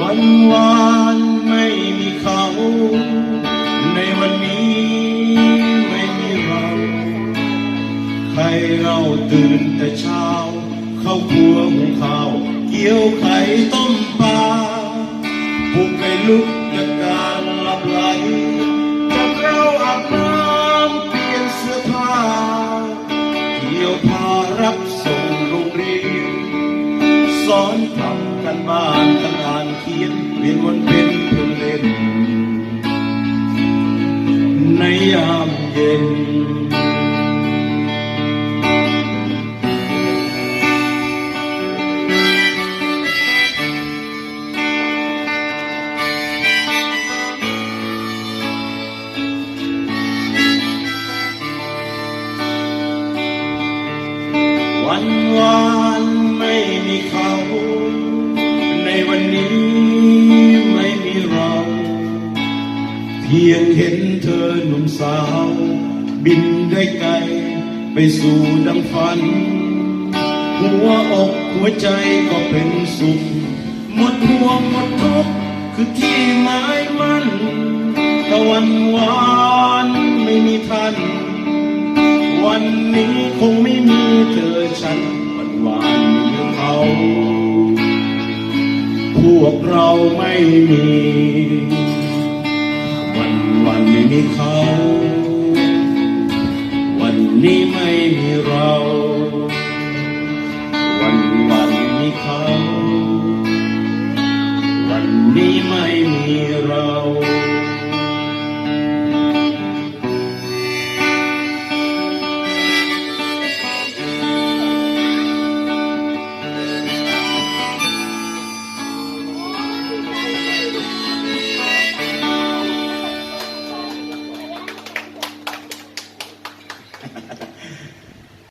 วันวานไม่มีเขา ในวันนี้ไม่มีเรา ใครเราตื่นแต่เช้า เข้าครัวหุงข้าว เกี่ยวไข่ต้มปลาปลุกให้ลุกจากการหลับไหลจับเราอาบน้ำเปลี่ยนเสื้อผ้าเกี่ยวพารับส่ ในยามเย็น วันวานไม่มีเขา พียงเห็นเธอหนุ่มสาว บินได้ไกล ไปสู่ดังฝัน หัวอกหัวใจก็เป็นสุข หมดห่วงหมดทุกข์คือที่หมายมันตะวันวานไม่มีท่านวันนี้คงไม่มีเธอฉันวันวานมีเขา พวกเราไม่มี มีเขา วันนี้ไม่มีเรา วันวันมีเขา วันนี้ไม่มีเรา